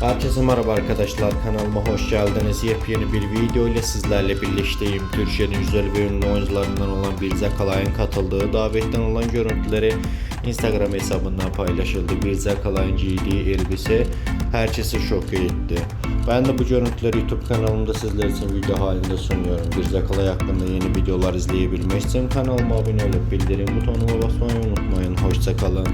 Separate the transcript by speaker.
Speaker 1: Herkese merhaba arkadaşlar kanalıma hoş geldiniz. Yepyeni bir video ile sizlerle birlikteyim. Türkiye'nin güzel ve ünlü oyuncularından olan Birze Kalay'ın katıldığı davetten olan görüntüleri Instagram hesabından paylaşıldı. Birze Kalay'ın giydiği elbise herkesi şok etti. Ben de bu görüntüleri YouTube kanalımda sizler için video halinde sunuyorum. Birze Kalay hakkında yeni videolar izleyebilmek için kanalıma abone olup bildirim butonuna basmayı unutmayın. Hoşçakalın.